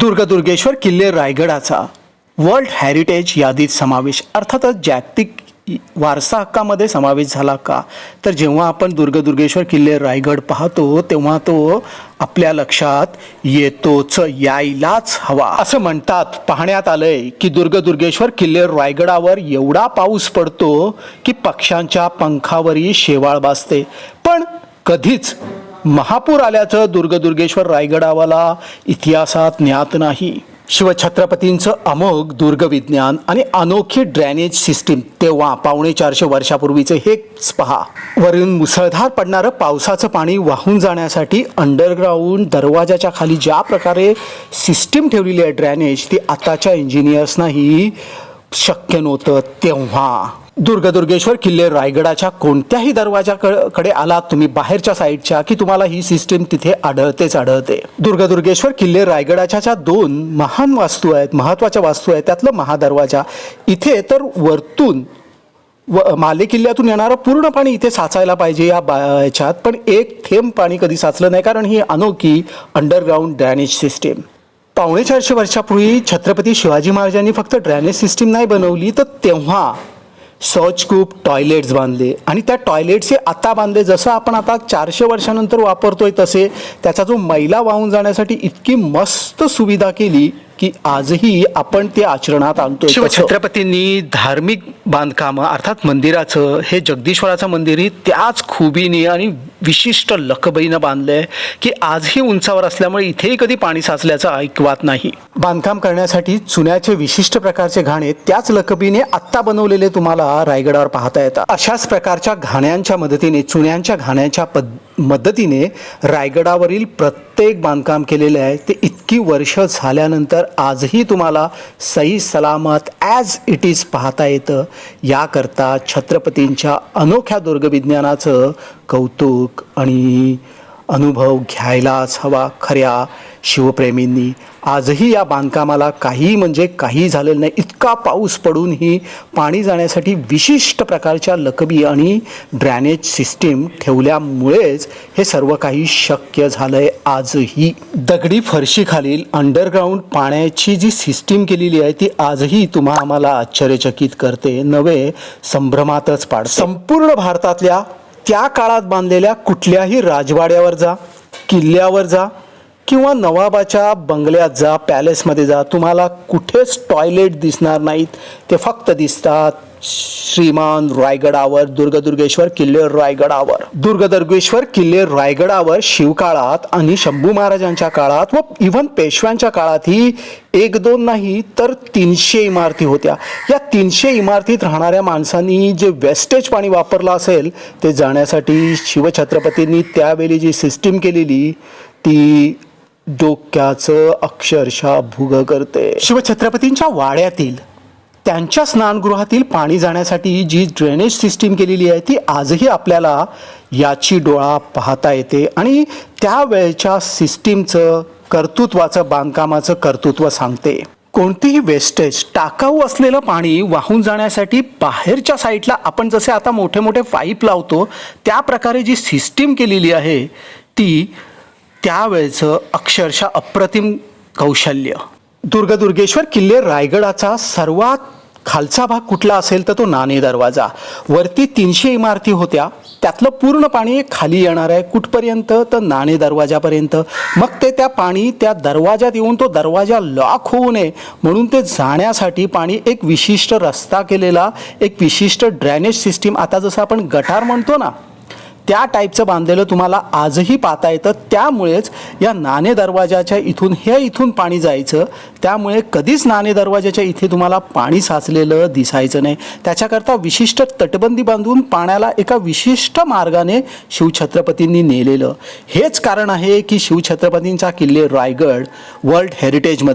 दुर्गदुर्गेश्वर किल्ले रायगडाचा. World heritage यादीत समावेश अर्थातच जागतिक वारसा हक्कामध्ये समावेश झाला का? तर जेव्हा आपण दुर्गदुर्गेश्वर किल्ले रायगड पाहतो तेव्हा तो आपल्या लक्षात येतोच यायलाच हवा. असं म्हणतात पाहण्यात आलंय की दुर्गदुर्गेश्वर किल्ले रायगडावर एवढा पाऊस पडतो की पक्ष्यांच्या पंखावरही शेवाळ भासते. पण कधीच महापूर आल्याचं दुर्गदुर्गेश्वर रायगडावाला इतिहासात ज्ञात नाही. शिवछत्रपतींचं अमोघ दुर्गविज्ञान आणि अनोखी ड्रॅनेज सिस्टीम तेव्हा पावणे चारशे वर्षापूर्वीचे हेच पहा. वरून मुसळधार पडणारं पावसाचं पाणी वाहून जाण्यासाठी अंडरग्राऊंड दरवाजाच्या खाली ज्या प्रकारे सिस्टीम ठेवलेली आहे ड्रॅनेज ती आताच्या इंजिनियर्सनाही शक्य नव्हतं तेव्हा. दुर्गदुर्गेश्वर किल्ले रायगडाच्या कोणत्याही दरवाजाकडे आलात तुम्ही बाहेरच्या साईडच्या की तुम्हाला ही सिस्टीम तिथे आढळतेच आढळते? दुर्गदुर्गेश्वर किल्ले रायगडाच्या ज्या दोन महान वास्तू आहेत महत्त्वाच्या वास्तू आहेत त्यातलं महादरवाजा. इथे तर वरतून व माले किल्ल्यातून येणारं पूर्ण पाणी इथे साचायला पाहिजे या बा याच्यात. पण एक थेंब पाणी कधी साचलं नाही कारण ही अनोखी अंडरग्राऊंड ड्रॅनेज सिस्टीम पावणे चारशे वर्षापूर्वी छत्रपती शिवाजी महाराजांनी फक्त ड्रॅनेज सिस्टीम नाही बनवली तर तेव्हा शौचकूप टॉयलेट्स बांधले. आणि त्या टॉयलेट्सचे आता बांधले. जसं आपण आता चारशे वर्षानंतर वापरतोय तसे त्याचा जो मैला वाहून जाण्यासाठी इतकी मस्त सुविधा केली की आजही आपण ते आचरणात आणतोय. शिवछत्रपतींनी धार्मिक बांधकाम अर्थात मंदिराचं हे जगदीश्वराचं मंदिरही त्याच खुबीने आणि विशिष्ट लकबीनं बांधलं आहे की आजही उंचावर असल्यामुळे इथेही कधी पाणी साचल्याचं ऐकवात नाही. बांधकाम करण्यासाठी चुन्याचे विशिष्ट प्रकारचे घाणे त्याच लकबीने आत्ता बनवलेले तुम्हाला रायगडावर पाहता येतात. अशाच प्रकारच्या घाण्यांच्या मदतीने चुन्यांच्या घाण्याच्या पद मदतीने रायगडावरील प्रत्येक बांधकाम केलेले आहे. ते इतकी वर्ष झाल्यानंतर आजही तुम्हाला सही सलामत ॲज इट इज पाहता येतं. याकरता छत्रपतींच्या अनोख्या दुर्गविज्ञानाचं कौतुक आणि अनुभव घ्यायलाच हवा खऱ्या शिवप्रेमींनी. आजही या बांधकामाला काही म्हणजे काही झालेलं नाही. इतका पाऊस पडूनही पाणी जाण्यासाठी विशिष्ट प्रकारच्या लकबी आणि ड्रॅनेज सिस्टीम ठेवल्यामुळेच हे सर्व काही शक्य झालं आहे आजही. दगडी फरशीखालील अंडरग्राऊंड पाण्याची जी सिस्टीम केलेली आहे ती आजही तुम्हा आम्हाला आश्चर्यचकित करते. नवे संभ्रमातच पाड संपूर्ण भारतातल्या त्या काळात बांधलेल्या कुठल्याही राजवाड्यावर जा किल्ल्यावर जा किंवा नवाबाच्या बंगल्यात जा पॅलेसमध्ये जा तुम्हाला कुठेच टॉयलेट दिसणार नाहीत. ते फक्त दिसतात. श्रीमान रायगडावर दुर्गदुर्गेश्वर किल्ले रायगडावर. दुर्गदुर्गेश्वर किल्ले रायगडावर शिवकाळात आणि शंभू महाराजांच्या काळात व इव्हन पेशव्यांच्या काळातही एक दोन नाही तर तीनशे इमारती होत्या. या तीनशे इमारतीत राहणाऱ्या माणसांनी जे वेस्टेज पाणी वापरलं असेल ते जाण्यासाठी शिवछत्रपतींनी त्यावेळी जी सिस्टीम केलेली ती डोक्याचं अक्षरशः भुग करते. शिवछत्रपतींच्या वाड्यातील त्यांच्या स्नानगृहातील पाणी जाण्यासाठी जी ड्रेनेज सिस्टीम केलेली आहे ती आजही आपल्याला याची डोळा पाहता येते. आणि त्यावेळच्या सिस्टीमचं कर्तृत्वाचं बांधकामाचं कर्तृत्व सांगते. कोणतीही वेस्टेज टाकाऊ असलेलं पाणी वाहून जाण्यासाठी बाहेरच्या साईडला आपण जसे आता मोठे मोठे पाईप लावतो त्या प्रकारे जी सिस्टीम केलेली आहे ती त्यावेळचं अक्षरशः अप्रतिम कौशल्य. दुर्गदुर्गेश्वर किल्ले रायगडाचा सर्वात खालचा भाग कुठला असेल तर तो नाणे दरवाजा. वरती तीनशे इमारती होत्या. त्यातलं पूर्ण पाणी खाली येणार आहे. कुठपर्यंत? तर नाणे दरवाजापर्यंत. मग ते त्या पाणी त्या दरवाजात येऊन तो दरवाजा लॉक होऊ नये म्हणून ते जाण्यासाठी पाणी एक विशिष्ट रस्ता केलेला एक विशिष्ट ड्रेनेज सिस्टीम. आता जसं आपण गटार म्हणतो ना त्या टाईपचं बांधलेलं तुम्हाला आजही पाहता येतं. त्यामुळेच या नाणे दरवाजाच्या इथून हे इथून पाणी जायचं. त्यामुळे कधीच नाणे दरवाजाच्या इथे तुम्हाला पाणी साचलेलं दिसायचं नाही. त्याच्याकरता विशिष्ट तटबंदी बांधून पाण्याला एका विशिष्ट मार्गाने शिवछत्रपतींनी नेलेलं. हेच कारण आहे की शिवछत्रपतींचा किल्ले रायगड वर्ल्ड हेरिटेजमध्ये